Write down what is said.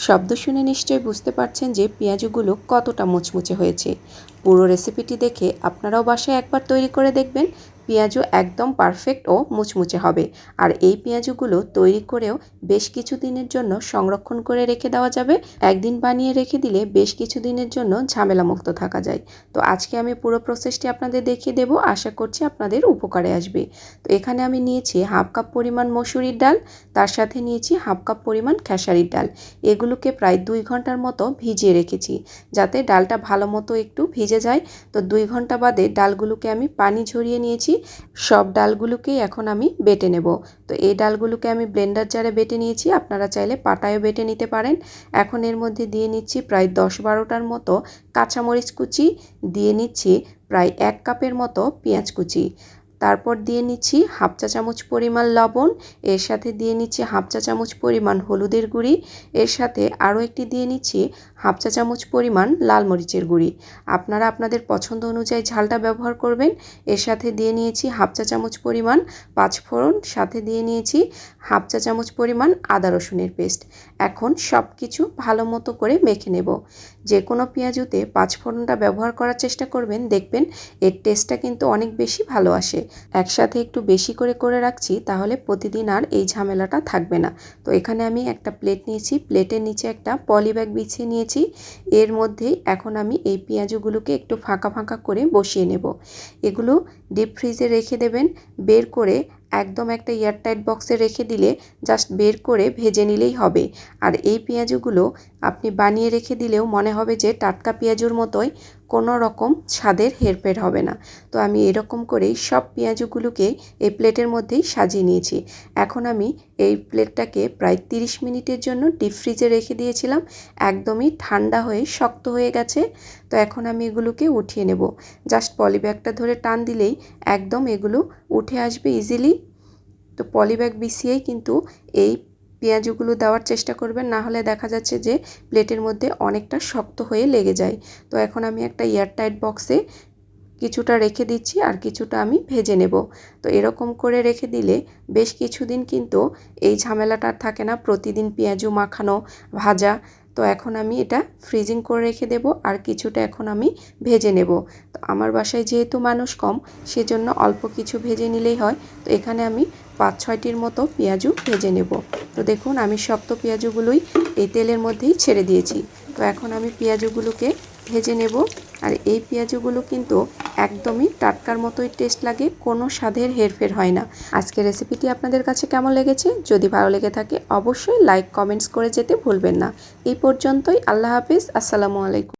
শব্দ শুনে নিশ্চয়ই বুঝতে পারছেন যে পেঁয়াজগুলো কতটা মুচমুচে হয়েছে। পুরো রেসিপিটি দেখে আপনারাও বাসায় একবার তৈরি করে দেখবেন। পেঁয়াজও একদম পারফেক্ট ও মুচমুচে হবে। আর এই পেঁয়াজগুলো তৈরি করেও বেশ কিছু দিনের জন্য সংরক্ষণ করে রেখে দেওয়া যাবে। একদিন বানিয়ে রেখে দিলে বেশ কিছু দিনের জন্য ঝামেলামুক্ত থাকা যায়। তো আজকে আমি পুরো প্রসেসটি আপনাদের দেখিয়ে দেব। আশা করছি আপনাদের উপকারে আসবে। তো এখানে আমি নিয়েছি হাফ কাপ পরিমাণ মসুরির ডাল, তার সাথে নিয়েছি হাফ কাপ পরিমাণ খেসারির ডাল। এগুলোকে প্রায় দুই ঘণ্টার মতো ভিজিয়ে রেখেছি, যাতে ডালটা ভালো মতো একটু ভিজে যায়। তো দুই ঘণ্টা বাদে ডালগুলোকে আমি পানি ঝরিয়ে নিয়েছি। সব ডালগুলোকেই এখন আমি বেটে নেব। তো এই ডালগুলোকে আমি ব্লেন্ডার জারে বেটে নিয়েছি। আপনারা চাইলে পাটায়ও বেটে নিতে পারেন। এখন এর মধ্যে দিয়ে নিচ্ছি প্রায় দশ বারোটার মতো কাঁচামরিচ কুচি। দিয়ে নিচ্ছি প্রায় এক কাপের মতো পেঁয়াজ কুচি। তারপর দিয়ে নিচ্ছি হাফ চা চামচ পরিমাণ লবণ, এর সাথে দিয়ে নিচ্ছি হাফ চা চামচ পরিমাণ হলুদের গুঁড়ি, এর সাথে আরও একটি দিয়ে নিচ্ছি হাফ চা চামচ পরিমাণ লাল মরিচের গুঁড়ি। আপনারা আপনাদের পছন্দ অনুযায়ী ঝালটা ব্যবহার করবেন। এর সাথে দিয়ে নিয়েছি হাফ চা চামচ পরিমাণ পাঁচফোড়ন সাথে দিয়ে নিয়েছি হাফ চা চামচ পরিমাণ আদা রসুনের পেস্ট। এখন সব কিছু ভালো মতো করে মেখে নেব। যে কোনো পেঁয়াজুতে পাঁচফোড়নটা ব্যবহার করার চেষ্টা করবেন, দেখবেন এর টেস্টটা কিন্তু অনেক বেশি ভালো আসে। একসাথে একটু বেশি করে করে রাখছি, তাহলে প্রতিদিন আর এই ঝামেলাটা থাকবে না। তো এখানে আমি একটা প্লেট নিয়েছি প্লেটের নিচে একটা পলি ব্যাগ বিছিয়ে নিয়েছি। এর মধ্যেই এখন আমি এই পেঁয়াজগুলোকে একটু ফাঁকা ফাঁকা করে বসিয়ে নেব। এগুলো ডিপ ফ্রিজে রেখে দেবেন, বের করে একদম একটা এয়ারটাইট বক্সে রেখে দিলে জাস্ট বের করে ভেজে নিলেই হবে। আর এই পেঁয়াজগুলো আপনি বানিয়ে রেখে দিলেও মনে হবে যে টাটকা পেঁয়াজুর মতোই কোনো রকম স্বাদের হেরফের হবে না। তো আমি এরকম করেই সব পেঁয়াজগুলোকে এই প্লেটের মধ্যেই সাজিয়ে নিয়েছি। এখন আমি এই প্লেটটাকে প্রায় তিরিশ মিনিটের জন্য ডিপ ফ্রিজে রেখে দিয়েছিলাম। একদমই ঠান্ডা হয়ে শক্ত হয়ে গেছে। তো এখন আমি এগুলোকে উঠিয়ে নেব। জাস্ট পলিব্যাগটা ধরে টান দিলেই একদম এগুলো উঠে আসবে ইজিলি। তো পলিব্যাগ বিছিয়েই কিন্তু এই পেঁয়াজগুলো দেওয়ার চেষ্টা করবেন, না হলে দেখা যাচ্ছে যে প্লেটের মধ্যে অনেকটা শক্ত হয়ে লেগে যায়। তো এখন আমি একটা এয়ারটাইট বক্সে কিছুটা রেখে দিচ্ছি আর কিছুটা আমি ভেজে নেব। তো এরকম করে রেখে দিলে বেশ কিছুদিন কিন্তু এই ঝামেলাটা থাকে না। প্রতিদিন পেঁয়াজু মাখানো, ভাজা তো এখন আমি এটা ফ্রিজিং করে রেখে দেব আর কিছুটা এখন আমি ভেজে নেব। তো আমার বাসায় যেহেতু মানুষ কম, সেজন্য অল্প কিছু ভেজে নিলেই হয়। তো এখানে আমি পাঁচ ছয়টির মতো পেঁয়াজু ভেজে নেব। তো দেখুন, আমি শক্ত পেঁয়াজুগুলোই এই তেলের মধ্যেই ছেড়ে দিয়েছি। তো এখন আমি পেঁয়াজুগুলোকে ভেজে নেব। আর এই পেঁয়াজগুলো কিন্তু একদমই টাটকার মতোই টেস্ট লাগে, কোনো স্বাদের হেরফের হয় না। আজকের রেসিপিটি আপনাদের কাছে কেমন লেগেছে? যদি ভালো লেগে থাকে, অবশ্যই লাইক কমেন্টস করে যেতে ভুলবেন না। এই পর্যন্তই, আল্লাহ হাফিজ, আসসালামু আলাইকুম।